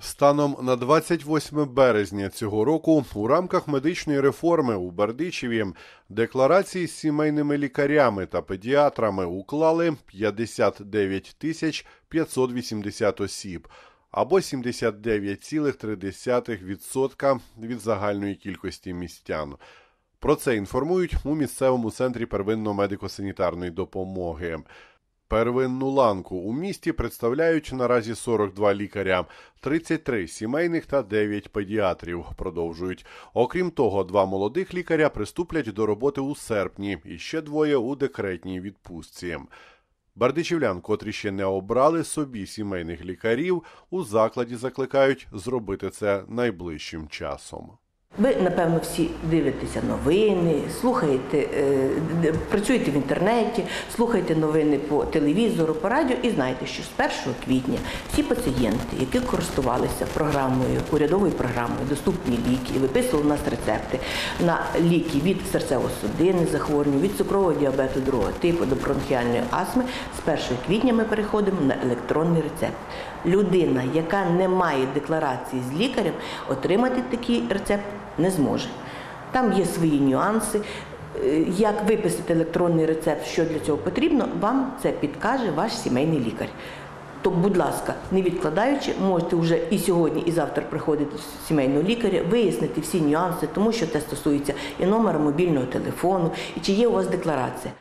Станом на 28 березня цього року у рамках медичної реформи у Бердичеві декларації з сімейними лікарями та педіатрами уклали 59 тисяч 580 осіб або 79,3% від загальної кількості містян. Про це інформують у місцевому центрі первинно медико-санітарної допомоги. Первинну ланку у місті представляють наразі 42 лікаря, 33 сімейних та 9 педіатрів. Продовжують. Окрім того, два молодих лікаря приступлять до роботи у серпні і ще двоє у декретній відпустці. Бардичівлян, котрі ще не обрали собі сімейних лікарів, у закладі закликають зробити це найближчим часом. Ви, напевно, всі дивитеся новини, слухаєте, е, працюєте в інтернеті, слухаєте новини по телевізору, по радіо і знаєте, що з 1 квітня всі пацієнти, які користувалися програмою, урядовою програмою Доступні ліки і виписували у нас рецепти на ліки від серцево-судинних захворювань, від цукрового діабету другого типу до бронхіальної астми, з 1 квітня ми переходимо на електронний рецепт. Людина, яка не має декларації з лікарем, отримати такий рецепт не зможе. Там є свої нюанси. Е, Як виписати електронний рецепт, що для цього потрібно, вам це підкаже ваш сімейний лікар. То, будь ласка, не відкладаючи, можете вже і сьогодні, і завтра приходити до сімейного лікаря, вияснити всі нюанси, тому що це стосується і номера мобільного телефону, і чи є у вас декларація.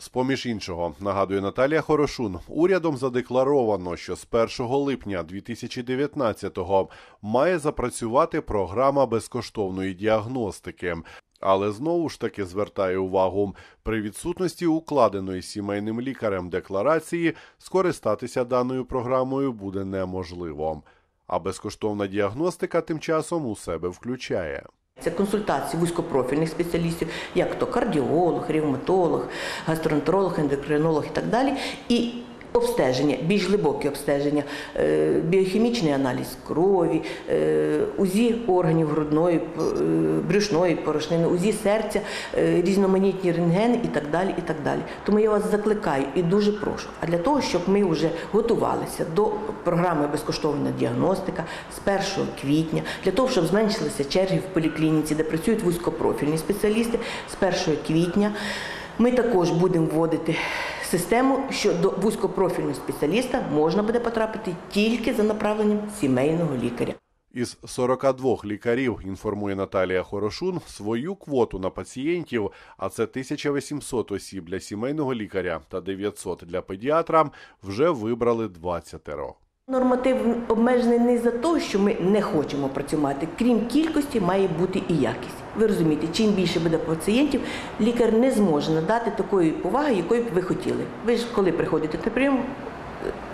З-поміж іншого, нагадує Наталія Хорошун, урядом задекларовано, що з 1 липня 2019-го має запрацювати програма безкоштовної діагностики. Але знову ж таки звертає увагу, при відсутності укладеної сімейним лікарем декларації скористатися даною програмою буде неможливо. А безкоштовна діагностика тим часом у себе включає. Це консультації вузькопрофільних спеціалістів, як то кардіолог, ревматолог, гастроентеролог, ендокринолог і так далі. І обстеження, більш глибокі обстеження, е, біохімічний аналіз крові, е, УЗІ органів грудної, е, брюшної порошнини, УЗІ серця, різноманітні рентгени і так далі. і так далі. Тому я вас закликаю і дуже прошу. А для того, щоб ми вже готувалися до програми безкоштовна діагностика з 1 квітня, для того, щоб зменшилися черги в поліклініці, де працюють вузькопрофільні спеціалісти, з 1 квітня ми також будемо вводити систему, що до вузькопрофільного спеціаліста можна буде потрапити тільки за направленням сімейного лікаря. Із 42 лікарів, інформує Наталія Хорошун, свою квоту на пацієнтів, а це 1800 осіб для сімейного лікаря та 900 для педіатра, вже вибрали 20. Норматив обмежений не за те, що ми не хочемо працювати. Крім кількості, має бути і якість. Ви розумієте, чим більше буде пацієнтів, лікар не зможе надати такої поваги, якої б ви хотіли. Ви ж коли приходите на прийом,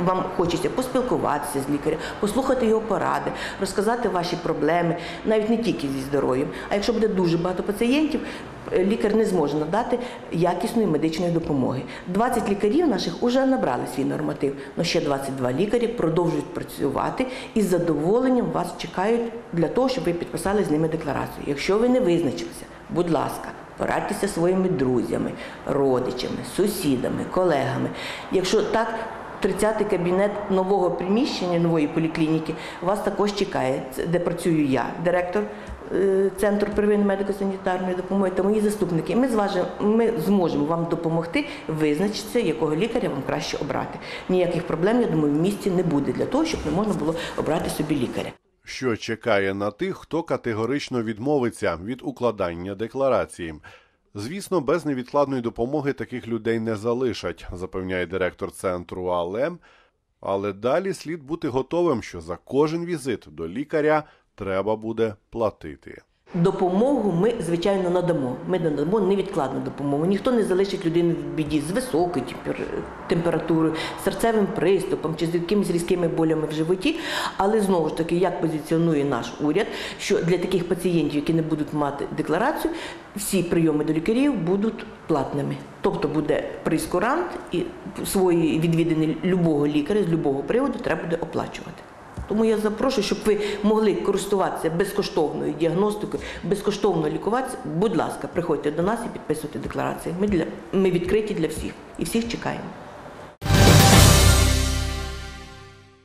вам хочеться поспілкуватися з лікарем, послухати його поради, розказати ваші проблеми, навіть не тільки зі здоров'ям. А якщо буде дуже багато пацієнтів, е, лікар не зможе надати якісної медичної допомоги. 20 лікарів наших вже набрали свій норматив, але ще 22 лікарі продовжують працювати і з задоволенням вас чекають для того, щоб ви підписали з ними декларацію. Якщо ви не визначилися, будь ласка. Порадьтеся своїми друзями, родичами, сусідами, колегами. Якщо так, 30-й кабінет нового приміщення, нової поліклініки вас також чекає, де працюю я, директор е, Центру первинної медико-санітарної допомоги та мої заступники. Ми зважимо, ми зможемо вам допомогти визначитися, якого лікаря вам краще обрати. Ніяких проблем, я думаю, в місті не буде для того, щоб не можна було обрати собі лікаря. Що чекає на тих, хто категорично відмовиться від укладання декларації. Звісно, без невідкладної допомоги таких людей не залишать, запевняє директор центру АЛЕМ. Але далі слід бути готовим, що за кожен візит до лікаря треба буде платити. Допомогу ми, звичайно, надамо. Ми надамо невідкладну допомогу. Ніхто не залишить людину в біді з високою температурою, серцевим приступом чи з якимись різкими болями в животі. Але знову ж таки, як позиціонує наш уряд, що для таких пацієнтів, які не будуть мати декларацію, всі прийоми до лікарів будуть платними. Тобто буде прейскурант і свої відвідини любого лікаря з любого приводу треба буде оплачувати. Тому я запрошую, щоб ви могли користуватися безкоштовною діагностикою, безкоштовно лікуватися. Будь ласка, приходьте до нас і підписуйте декларації. Ми для ми відкриті для всіх і всіх чекаємо.